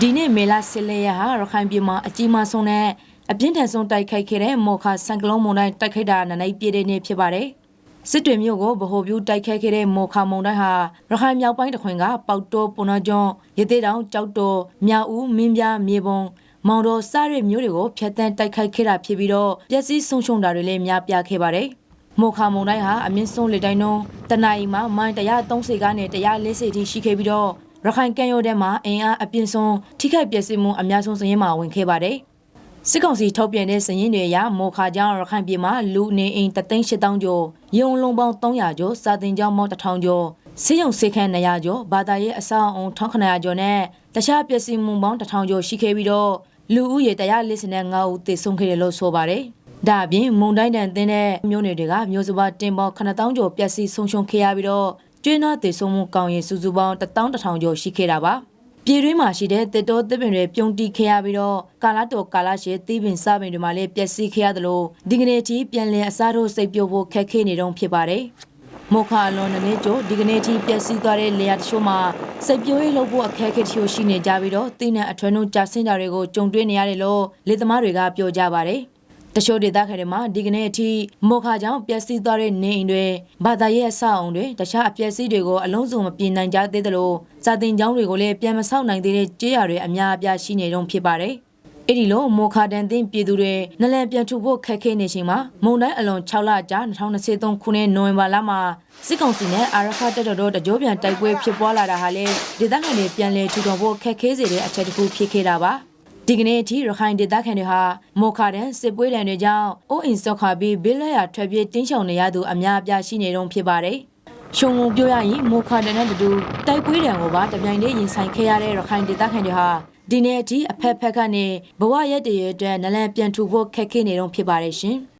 ဒီနေ့မေလာဆစ်လေရဟာရခိုင်ပြည်မှာအကြီးမားဆုံးနဲ့အပြင်းထန်ဆုံးတိုက်ခိုက်ခဲ့တဲ့မော်ခါဆန်ကလုံးမုန်တိုင်းတိုက်ခိုက်တာနနိုင်ပြည့်တဲ့နေ့ဖြစ်ပါတယ်။စစ်တွေမြို့ကိုဗဟိုပြုတိုက်ခိုက်ခဲ့တဲ့မော်ခါမုန်တိုင်းဟာရခိုင်မြောက်ပိုင်းတစ်ခွင်ကပေါက်တိုးပုန်နာကျွန်းရသေးတောင်ကြောက်တော်မြောက်ဦးမင်းပြမြေပုံမောင်တော်စတဲ့မြို့တွေကိုဖျက်ဆီးတိုက်ခိုက်ခဲ့တာဖြစ်ပြီးတော့ပျက်စီးဆုံးရှုံးတာတွေလည်းများပြားခဲ့ပါတယ်။မော်ခါမုန်တိုင်းဟာအမြင့်ဆုံးလေတိုင်းနှုန်းတနအီမှာမိုင်130ကနေ140ထိရှိခဲ့ပြီးတော့ ရခိုင်ကမ်းရိုးထဲမှာအင်အားအပြင်းဆုံးထိခိုက်ပျက်စီးမှုအများဆုံးစရင်မှာဝင်ခဲ့ပါတယ်။စစ်ကောင်စီထုတ်ပြန်တဲ့စရင်တွေအရမော်ခါကျောင်းရခိုင်ပြည်မှာလူနေအိမ်3,800ကျော်ရုံလုံးပေါင်း300ကျော်စာတင်ကျောင်းပေါင်း1000ကျော်စေယုံစေခန်း200ကျော်ဘာသာရေးအဆောက်အုံ1900ကျော်နဲ့တခြားပျက်စီးမှုပေါင်း1000ကျော်ရှိခဲ့ပြီးတော့လူဦးရေ145ဦးသေဆုံးခဲ့တယ်လို့ဆိုပါတယ်။ဒါအပြင်မုန်တိုင်းတန်တင်းတဲ့မြို့နယ်တွေကမြို့စပါတင်ပေါင်း9000ကျော်ပျက်စီးဆုံးရှုံးခဲ့ရပြီးတော့ ကျွေးနာသေဆုံးမှုကောင်းရင်စုစုပေါင်း11000ကျော်ရှိခဲ့တာပါ။ပြည်တွင်းမှာရှိတဲ့တစ်တော်သစ်ပင်တွေပြုံတိခဲ့ရပြီးတော့ကာလာတော်ကာလာရှည်သီးပင်စပင်တွေမှာလည်းပျက်စီးခဲ့ရသလိုဒီကနေ့အထိပြန်လည်အစားထိုးစိတ်ပြုတ်ဖို့ခက်ခဲနေတော့ဖြစ်ပါတယ်။မောခအလွန်နည်းကျော်ဒီကနေ့အထိပျက်စီးသွားတဲ့လေယာတချို့မှာစိတ်ပြိုးရေးလုပ်ဖို့အခက်အခဲတချို့ရှိနေကြပြီးတော့တင်းနဲ့အထွန်းတို့ကြာဆင်းတာတွေကိုကြုံတွေ့နေရတယ်လို့လေသမားတွေကပြောကြပါတယ်။ တချို့ဒေသခံတွေမှာဒီကနေ့အထိမောခကြောင့်ပျက်စီးသွားတဲ့နေအိမ်တွေဘာသာရေးအဆောက်အုံတွေတခြားအပျက်စီးတွေကိုအလုံးစုံမပြင်နိုင်ကြသေးသလိုစာတင်ကျောင်းတွေကိုလည်းပြန်မဆောက်နိုင်သေးတဲ့ကြေးရတွေအများအပြားရှိနေတော့ဖြစ်ပါတယ်။အဲ့ဒီလိုမောခတန်တင်ပြည်သူတွေနလန်ပြန်ထုဖို့ခက်ခဲနေချိန်မှာမုံတိုင်းအလွန်6လကြာ2023ခုနှစ်နိုဝင်ဘာလမှာစစ်ကောင်စီနဲ့အာရခတက်တော်တို့တကြောပြန်တိုက်ပွဲဖြစ်ပွားလာတာဟာလေဒေသခံတွေပြန်လည်ထူထောင်ဖို့ခက်ခဲစေတဲ့အချက်တစ်ခုဖြစ်ခဲ့တာပါ။ ဒီကနေ့အထိရခိုင်ဒေသခံတွေဟာမော်ခါတန်စစ်ပွဲတံတွေကြောင့်အိုးအိမ်ဆော့ခါပြီးဘေးလက်ရထွက်ပြေးတင်းချောင်နေရသူအများအပြားရှိနေတော့ဖြစ်ပါတယ်။ရှုံငုံပြောရရင်မော်ခါတန်နဲ့တူတိုက်ပွဲတံကိုပါတပြိုင်တည်းရင်ဆိုင်ခဲ့ရတဲ့ရခိုင်ဒေသခံတွေဟာဒီနေ့အထိအဖက်ဖက်ကနေဘဝရက်တည်းရဲ့အတွက်နလန်ပြန်ထူဖို့ခက်ခဲနေတော့ဖြစ်ပါတယ်ရှင်။